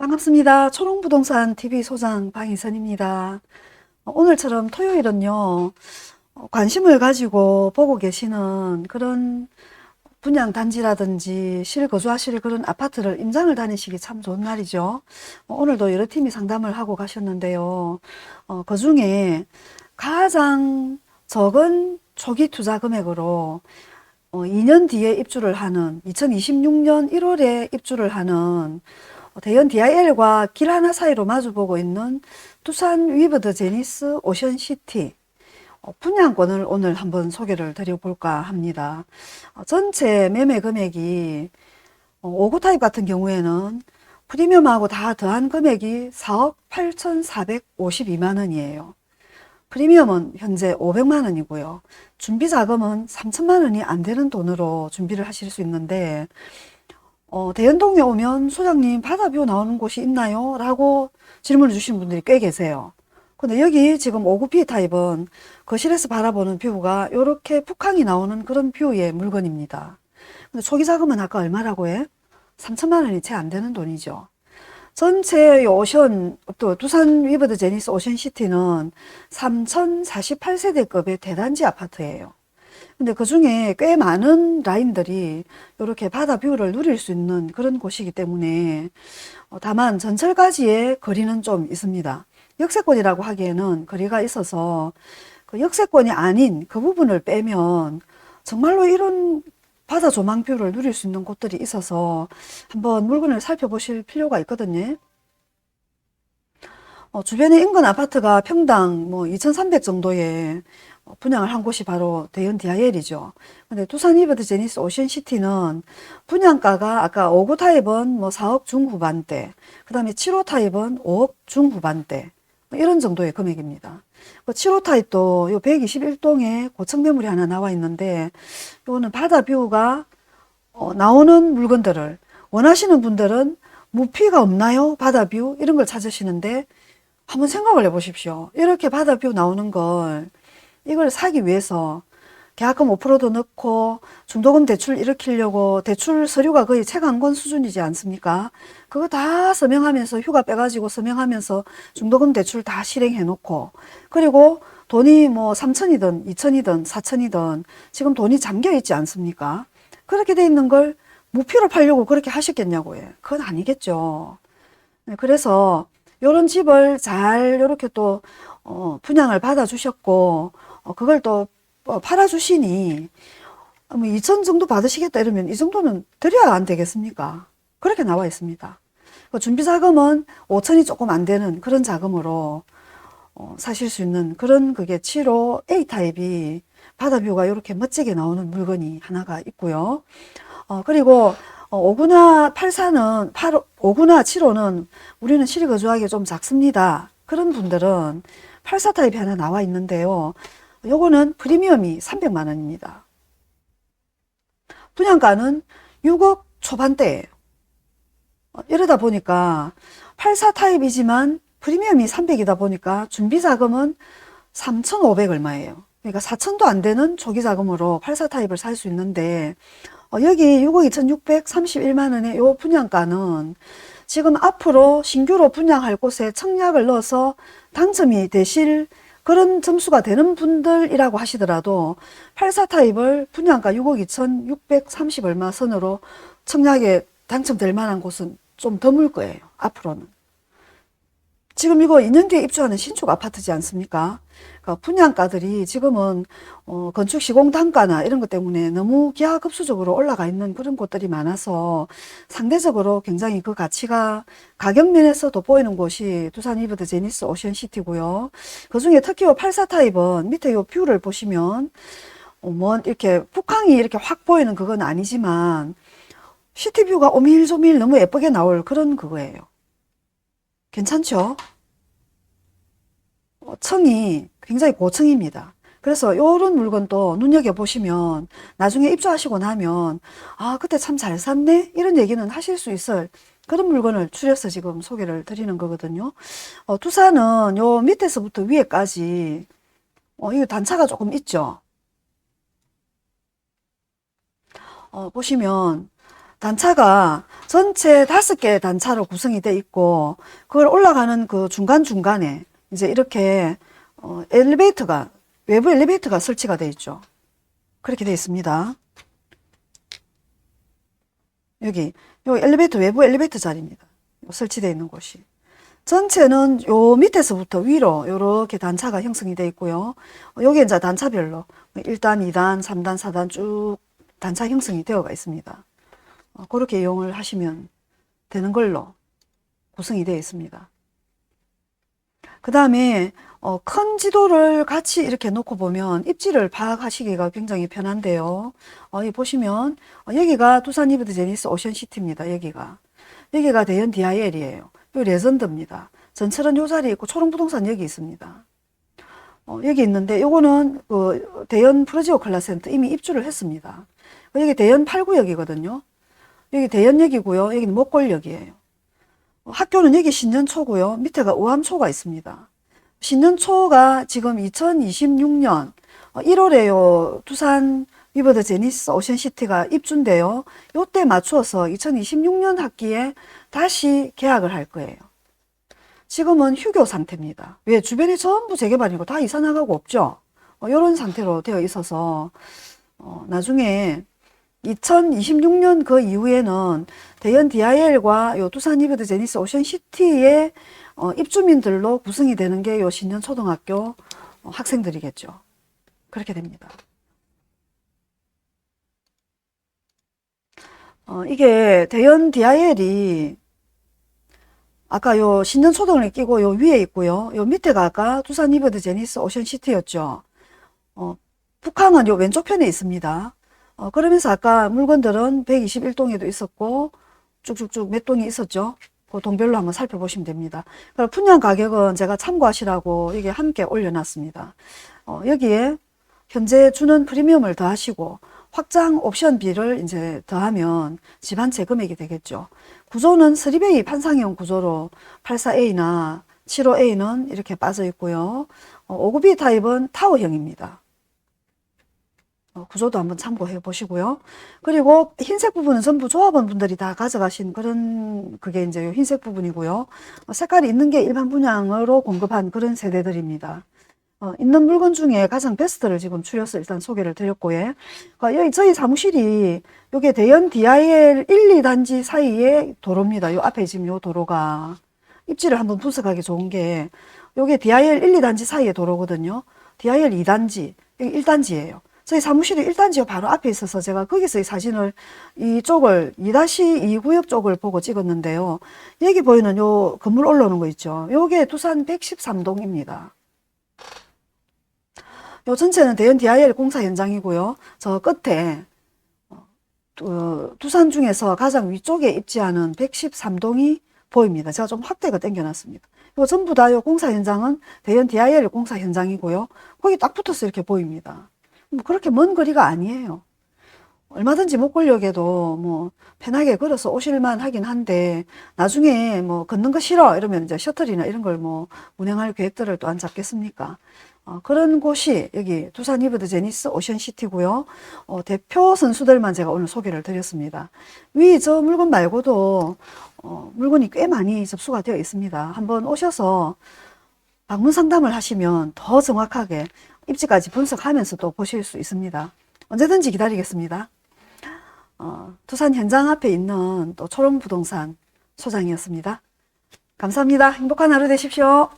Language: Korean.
반갑습니다. 초롱부동산 TV 소장 방희선입니다. 어, 오늘처럼 토요일은요, 어, 관심을 가지고 보고 계시는 그런 분양 단지라든지 실거주하실 그런 아파트를 임장을 다니시기 참 좋은 날이죠. 어, 오늘도 여러 팀이 상담을 하고 가셨는데요. 어, 그 중에 가장 적은 초기 투자 금액으로 어, 2년 뒤에 입주를 하는 2026년 1월에 입주를 하는 어, 대연 DIL과 길 하나 사이로 마주보고 있는 두산 위버드 제니스 오션시티 어, 분양권을 오늘 한번 소개를 드려볼까 합니다. 어, 전체 매매 금액이 어, 5구 타입 같은 경우에는 프리미엄하고 다 더한 금액이 4억 8,452만 원이에요. 프리미엄은 현재 500만 원이고요. 준비 자금은 3천만 원이 안 되는 돈으로 준비를 하실 수 있는데 어, 대연동에 오면 소장님 바다뷰 나오는 곳이 있나요? 라고 질문을 주신 분들이 꽤 계세요. 근데 여기 지금 5구 B 타입은 거실에서 바라보는 뷰가 이렇게 북한이 나오는 그런 뷰의 물건입니다. 근데 초기 자금은 아까 얼마라고 해? 3천만 원이 채 안 되는 돈이죠. 전체 오션, 또 두산 위버드 제니스 오션시티는 3048세대급의 대단지 아파트예요. 근데 그 중에 꽤 많은 라인들이 이렇게 바다 뷰를 누릴 수 있는 그런 곳이기 때문에 어, 다만 전철까지의 거리는 좀 있습니다. 역세권이라고 하기에는 거리가 있어서 그 역세권이 아닌 그 부분을 빼면 정말로 이런 바다 조망 뷰를 누릴 수 있는 곳들이 있어서 한번 물건을 살펴보실 필요가 있거든요. 어, 주변에 인근 아파트가 평당 뭐 2,300 정도에 어, 분양을 한 곳이 바로 대연 디아엘이죠. 근데 두산 이버드 제니스 오션시티는 분양가가 아까 5구 타입은 뭐 4억 중후반대, 그 다음에 7호 타입은 5억 중후반대, 뭐 이런 정도의 금액입니다. 그 7호 타입도 요 121동에 고층 매물이 하나 나와 있는데, 요거는 바다 뷰가 어, 나오는 물건들을 원하시는 분들은 무피가 없나요? 바다 뷰? 이런 걸 찾으시는데, 한번 생각을 해보십시오. 이렇게 바다 뷰 나오는 걸, 이걸 사기 위해서 계약금 5%도 넣고 중도금 대출 일으키려고 대출 서류가 거의 채광권 수준이지 않습니까? 그거 다 서명하면서 휴가 빼가지고 서명하면서 중도금 대출 다 실행해 놓고 그리고 돈이 뭐 3천이든 2천이든 4천이든 지금 돈이 잠겨 있지 않습니까? 그렇게 돼 있는 걸 무피로 팔려고 그렇게 하셨겠냐고요. 그건 아니겠죠. 네, 그래서 요런 집을 잘 요렇게 또 어, 분양을 받아 주셨고 어, 그걸 또 어, 팔아 주시니 뭐 2천 정도 받으시겠다 이러면 이 정도는 드려야 안 되겠습니까? 그렇게 나와 있습니다. 그 준비 자금은 5천이 조금 안 되는 그런 자금으로 어, 사실 수 있는 그런 그게 7호 A 타입이 바다뷰가 이렇게 멋지게 나오는 물건이 하나가 있고요. 어, 그리고 어, 5구나 84는 8, 5구나 7호는 우리는 실이 거주하기 좀 작습니다. 그런 분들은 84 타입이 하나 나와 있는데요. 요거는 프리미엄이 300만 원입니다. 분양가는 6억 초반대예요. 어, 이러다 보니까 84 타입이지만 프리미엄이 300이다 보니까 준비 자금은 3,500 얼마예요. 그러니까 4천도 안 되는 초기 자금으로 84 타입을 살 수 있는데 어, 여기 6억 2,631만 원의 요 분양가는 지금 앞으로 신규로 분양할 곳에 청약을 넣어서 당첨이 되실 그런 점수가 되는 분들이라고 하시더라도 84 타입을 분양가 6억 2,630 얼마 선으로 청약에 당첨될 만한 곳은 좀 드물 거예요. 앞으로는. 지금 이거 2년 뒤에 입주하는 신축 아파트지 않습니까? 그러니까 분양가들이 지금은 어, 건축 시공 단가나 이런 것 때문에 너무 기하급수적으로 올라가 있는 그런 곳들이 많아서 상대적으로 굉장히 그 가치가 가격 면에서 돋보이는 곳이 두산 이브드 제니스 오션시티고요. 그 중에 특히 요84 타입은 밑에 요 뷰를 보시면 어, 뭐 이렇게 북항이 이렇게 확 보이는 그건 아니지만 시티뷰가 오밀조밀 너무 예쁘게 나올 그런 그거예요. 괜찮죠? 어, 층이 굉장히 고층입니다. 그래서 요런 물건도 눈여겨보시면 나중에 입주하시고 나면 아, 그때 참 잘 샀네? 이런 얘기는 하실 수 있을 그런 물건을 추려서 지금 소개를 드리는 거거든요. 어, 투사는 요 밑에서부터 위에까지 어, 이거 단차가 조금 있죠. 어, 보시면 단차가 전체 다섯 개의 단차로 구성이 돼 있고 그걸 올라가는 그 중간 중간에 이제 이렇게 어, 엘리베이터가 외부 엘리베이터가 설치가 돼 있죠. 그렇게 돼 있습니다. 여기 요 엘리베이터 외부 엘리베이터 자리입니다. 요 설치되어 있는 곳이. 전체는 요 밑에서부터 위로 요렇게 단차가 형성이 되어 있고요. 어, 여기 이제 단차별로 1단, 2단, 3단, 4단 쭉 단차 형성이 되어가 있습니다. 어, 그렇게 이용을 하시면 되는 걸로 구성이 되어 있습니다. 그 다음에 어, 큰 지도를 같이 이렇게 놓고 보면 입지를 파악하시기가 굉장히 편한데요. 어, 이 보시면 어, 여기가 두산 이브드 제니스 오션시티입니다. 여기가 여기가 대연 DIL이에요. 요 레전드입니다. 전철은 요 자리에 있고 초롱부동산 여기 있습니다. 어, 여기 있는데 요거는 그 대연 프로지오 클라센터 이미 입주를 했습니다. 여기 대연 8구역이거든요. 여기 대연역이고요. 여기는 목골역이에요. 어, 학교는 여기 신년초고요. 밑에가 우암초가 있습니다. 신년초가 지금 2026년 1월에요. 두산 위버드 제니스 오션시티가 입주인데요. 요때 맞추어서 2026년 학기에 다시 계약을 할 거예요. 지금은 휴교 상태입니다. 왜? 주변이 전부 재개발이고 다 이사 나가고 없죠? 어, 이런 상태로 되어 있어서, 어, 나중에 2026년 그 이후에는 대연 DIL과 요 두산 이브드 제니스 오션시티의 어, 입주민들로 구성이 되는 게 요 신년 초등학교 어, 학생들이겠죠. 그렇게 됩니다. 어, 이게 대연 DIL이 아까 요 신년 초등을 끼고 요 위에 있고요. 요 밑에가 아까 두산 이브드 제니스 오션시티였죠. 어, 북항은 요 왼쪽 편에 있습니다. 어, 그러면서 아까 물건들은 121동에도 있었고 쭉쭉쭉 몇 동이 있었죠. 그 동별로 한번 살펴보시면 됩니다. 그럼 분양 가격은 제가 참고하시라고 이게 함께 올려놨습니다. 어, 여기에 현재 주는 프리미엄을 더하시고 확장 옵션비를 이제 더하면 집한채 금액이 되겠죠. 구조는 3베이 판상형 구조로 84A나 75A는 이렇게 빠져 있고요. 어, 59B 타입은 타워형입니다. 어, 구조도 한번 참고해 보시고요. 그리고 흰색 부분은 전부 조합원 분들이 다 가져가신 그런 그게 이제 요 흰색 부분이고요. 어, 색깔이 있는 게 일반 분양으로 공급한 그런 세대들입니다. 어, 있는 물건 중에 가장 베스트를 지금 추려서 일단 소개를 드렸고요. 어, 여기 저희 사무실이 요게 대연 DIL 1, 2단지 사이에 도로입니다. 요 앞에 지금 요 도로가 입지를 한번 분석하기 좋은 게 요게 DIL 1, 2단지 사이에 도로거든요. DIL 2단지, 여기 1단지예요. 저희 사무실이 1단지가 바로 앞에 있어서 제가 거기서 이 사진을 이쪽을 2-2 구역 쪽을 보고 찍었는데요. 여기 보이는 요 건물 올라오는 거 있죠. 요게 두산 113동입니다. 요 전체는 대연 DIL 공사 현장이고요. 저 끝에 어, 어, 두산 중에서 가장 위쪽에 입지하는 113동이 보입니다. 제가 좀 확대가 당겨놨습니다. 요 전부 다 요 공사 현장은 대연 DIL 공사 현장이고요. 거기 딱 붙어서 이렇게 보입니다. 뭐 그렇게 먼 거리가 아니에요. 얼마든지 목골역에도 뭐 편하게 걸어서 오실만 하긴 한데 나중에 뭐 걷는 거 싫어 이러면 이제 셔틀이나 이런 걸 뭐 운행할 계획들을 또 안 잡겠습니까? 어, 그런 곳이 여기 두산 이브드 제니스 오션시티고요. 어, 대표 선수들만 제가 오늘 소개를 드렸습니다. 위 저 물건 말고도 어, 물건이 꽤 많이 접수가 되어 있습니다. 한번 오셔서 방문 상담을 하시면 더 정확하게 입지까지 분석하면서 또 보실 수 있습니다. 언제든지 기다리겠습니다. 어, 두산 현장 앞에 있는 또 초롱부동산 소장이었습니다. 감사합니다. 행복한 하루 되십시오.